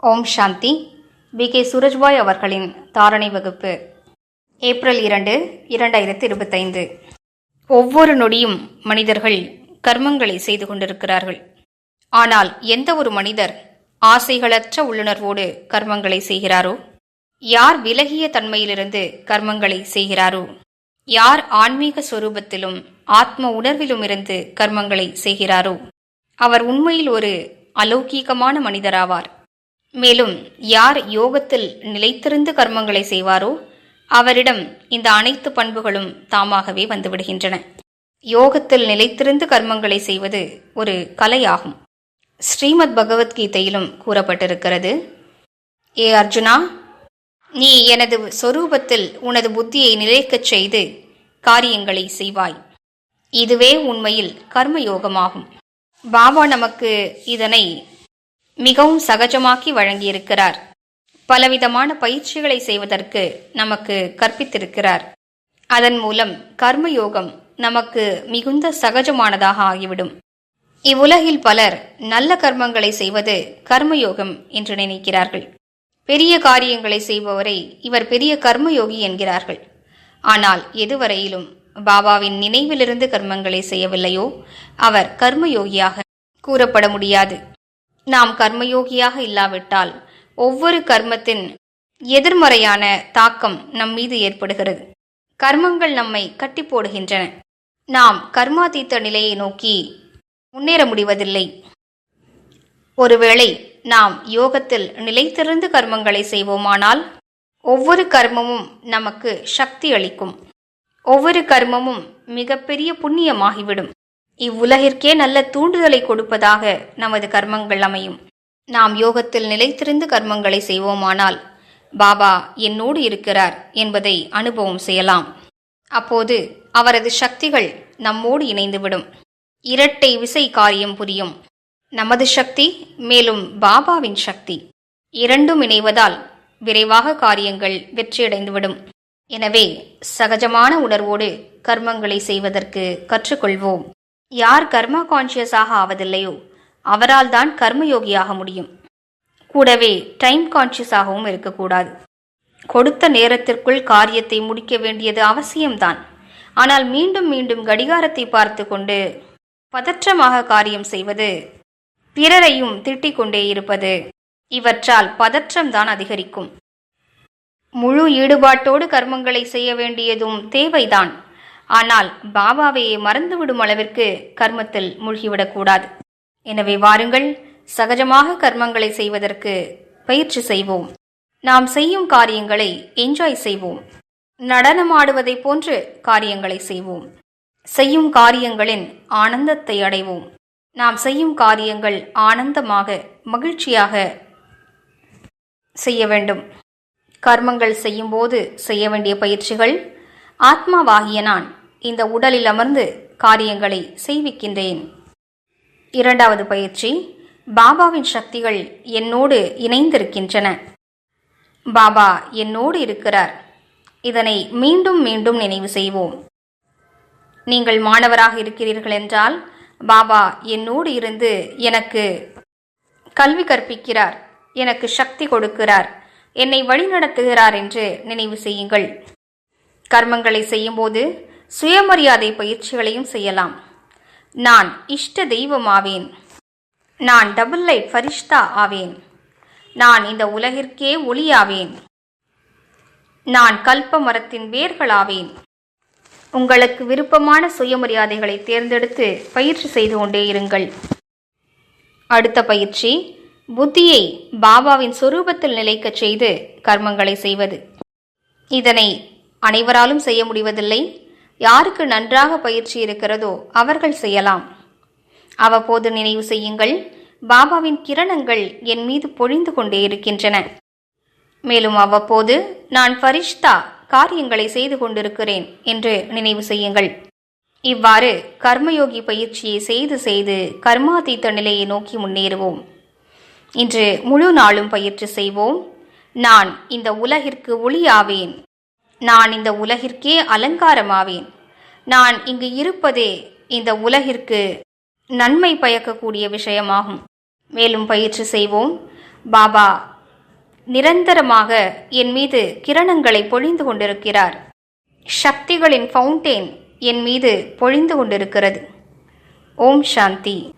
ஓம் சாந்தி. B K. Surajbhai அவர்களின் தாரணை வகுப்பு. ஏப்ரல் இரண்டு இரண்டாயிரத்தி இருபத்தைந்து. ஒவ்வொரு நொடியும் மனிதர்கள் கர்மங்களை செய்து கொண்டிருக்கிறார்கள். ஆனால் எந்த ஒரு மனிதர் ஆசைகளற்ற உள்ளுணர்வோடு கர்மங்களை செய்கிறாரோ? யார் விலகிய தன்மையிலிருந்து கர்மங்களை செய்கிறாரோ? யார் ஆன்மீக சொரூபத்திலும் ஆத்ம உணர்விலும் இருந்து கர்மங்களை செய்கிறாரோ? அவர் உண்மையில் ஒரு அலௌகீகமான மனிதராவார். மேலும் யார் யோகத்தில் நிலைத்திருந்து கர்மங்களை செய்வாரோ அவரிடம் இந்த அனைத்து பண்புகளும் தாமாகவே வந்துவிடுகின்றன. யோகத்தில் நிலைத்திருந்து கர்மங்களை செய்வது ஒரு கலையாகும். ஸ்ரீமத் பகவத்கீதையிலும் கூறப்பட்டிருக்கிறது. ஏ அர்ஜுனா நீ எனது சொரூபத்தில் உனது புத்தியை நிலைக்கச் செய்து காரியங்களை செய்வாய். இதுவே உண்மையில் கர்மயோகமாகும். பாபா நமக்கு இதனை மிகவும் சகஜமாக்கி வழங்கியிருக்கிறார். பலவிதமான பயிற்சிகளை செய்வதற்கு நமக்கு கற்பித்திருக்கிறார். அதன் மூலம் கர்மயோகம் நமக்கு மிகுந்த சகஜமானதாக ஆகிவிடும். இவ்வுலகில் பலர் நல்ல கர்மங்களை செய்வது கர்மயோகம் என்று நினைக்கிறார்கள். பெரிய காரியங்களை செய்பவரை இவர் பெரிய கர்மயோகி என்கிறார்கள். ஆனால் எதுவரையிலும் பாபாவின் நினைவிலிருந்து கர்மங்களை செய்யவில்லையோ? அவர் கர்மயோகியாக கூறப்பட முடியாது. நாம் கர்மயோகியாக இல்லாவிட்டால் ஒவ்வொரு கர்மத்தின் எதிர்மறையான தாக்கம் நம் மீது ஏற்படுகிறது. கர்மங்கள் நம்மை கட்டி போடுகின்றன. நாம் கர்மாதீத்த நிலையை நோக்கி முன்னேற முடிவதில்லை. ஒருவேளை நாம் யோகத்தில் நிலைத்திருந்து கர்மங்களை செய்வோமானால் ஒவ்வொரு கர்மமும் நமக்கு சக்தி அளிக்கும். ஒவ்வொரு கர்மமும் மிகப்பெரிய புண்ணியமாகிவிடும். இவ்வுலகிற்கே நல்ல தூண்டுதலை கொடுப்பதாக நமது கர்மங்கள் அமையும். நாம் யோகத்தில் நிலைத்திருந்து கர்மங்களை செய்வோமானால் பாபா என்னோடு இருக்கிறார் என்பதை அனுபவம் செய்யலாம். அப்போது அவரது சக்திகள் நம்மோடு இணைந்துவிடும். இரட்டை விசை காரியம் புரியும். நமது சக்தி மேலும் பாபாவின் சக்தி. இரண்டும் இணைவதால் விரைவாக காரியங்கள் வெற்றியடைந்துவிடும். எனவே சகஜமான உணர்வோடு கர்மங்களை செய்வதற்கு கற்றுக்கொள்வோம். யார் கர்மா கான்சியஸாக ஆவதில்லையோ அவரால் தான் கர்மயோகியாக முடியும். கூடவே டைம் கான்சியஸாகவும் இருக்கக்கூடாது. கொடுத்த நேரத்திற்குள் காரியத்தை முடிக்க வேண்டியது அவசியம்தான். ஆனால் மீண்டும் மீண்டும் கடிகாரத்தை பார்த்து கொண்டு பதற்றமாக காரியம் செய்வது பிறரையும் திட்டிக் கொண்டே இருப்பது இவற்றால் பதற்றம்தான் அதிகரிக்கும். முழு ஈடுபாட்டோடு கர்மங்களை செய்ய வேண்டியதும் தேவைதான். ஆனால் பாபாவையே மறந்துவிடும் அளவிற்கு கர்மத்தில் மூழ்கிவிடக்கூடாது. எனவே வாருங்கள் சகஜமாக கர்மங்களை செய்வதற்கு பயிற்சி செய்வோம். நாம் செய்யும் காரியங்களை என்ஜாய் செய்வோம். நடனமாடுவதை போன்று காரியங்களை செய்வோம். செய்யும் காரியங்களின் ஆனந்தத்தை அடைவோம். நாம் செய்யும் காரியங்கள் ஆனந்தமாக மகிழ்ச்சியாக செய்ய வேண்டும். கர்மங்கள் செய்யும்போது செய்ய வேண்டிய பயிற்சிகள் ஆத்மாவாகிய நான் இந்த உடலில் அமர்ந்து காரியங்களை செய்விக்கின்றேன். இரண்டாவது பயிற்சி பாபாவின் சக்திகள் என்னோடு இணைந்திருக்கின்றன. பாபா என்னோடு இருக்கிறார். இதனை மீண்டும் மீண்டும் நினைவு செய்வோம். நீங்கள் மாணவராக இருக்கிறீர்கள் என்றால் பாபா என்னோடு இருந்து எனக்கு கல்வி கற்பிக்கிறார் எனக்கு சக்தி கொடுக்கிறார் என்னை வழிநடத்துகிறார் என்று நினைவு செய்யுங்கள். கர்மங்களை செய்யும்போது சுயமரியாதை பயிற்சிகளையும் செய்யலாம். நான் இஷ்ட தெய்வம் ஆவேன். நான் டபுள் லைட் ஃபரிஷ்தா ஆவேன். நான் இந்த உலகிற்கே ஒளியாவேன் நான் கல்ப மரத்தின் வேர்களாவேன் உங்களுக்கு விருப்பமான சுயமரியாதைகளை தேர்ந்தெடுத்து பயிற்சி செய்து கொண்டே இருங்கள். அடுத்த பயிற்சி புத்தியை பாபாவின் சொரூபத்தில் நிலைக்கச் செய்து கர்மங்களை செய்வது. இதனை அனைவராலும் செய்ய முடிவதில்லை. யாருக்கு நன்றாக பயிற்சி இருக்கிறதோ அவர்கள் செய்யலாம். அவ்வப்போது நினைவு செய்யுங்கள் பாபாவின் கிரணங்கள் என் மீது பொழிந்து கொண்டே இருக்கின்றன. மேலும் அவ்வப்போது நான் ஃபரிஷ்தா காரியங்களை செய்து கொண்டிருக்கிறேன் என்று நினைவு செய்யுங்கள். இவ்வாறு கர்மயோகி பயிற்சியை செய்து செய்து கர்மாதீத்த நிலையை நோக்கி முன்னேறுவோம். இன்று முழு நாளும் பயிற்சி செய்வோம். நான் இந்த உலகிற்கு ஒளியாவேன். நான் இந்த உலகிற்கே அலங்காரமாவேன். நான் இங்கு இருப்பதே இந்த உலகிற்கு நன்மை பயக்கக்கூடிய விஷயமாகும். மேலும் பயிற்சி செய்வோம். பாபா நிரந்தரமாக என் மீது கிரணங்களை பொழிந்து கொண்டிருக்கிறார். சக்திகளின் ஃபவுண்டேன் என் மீது பொழிந்து கொண்டிருக்கிறது. ஓம் சாந்தி.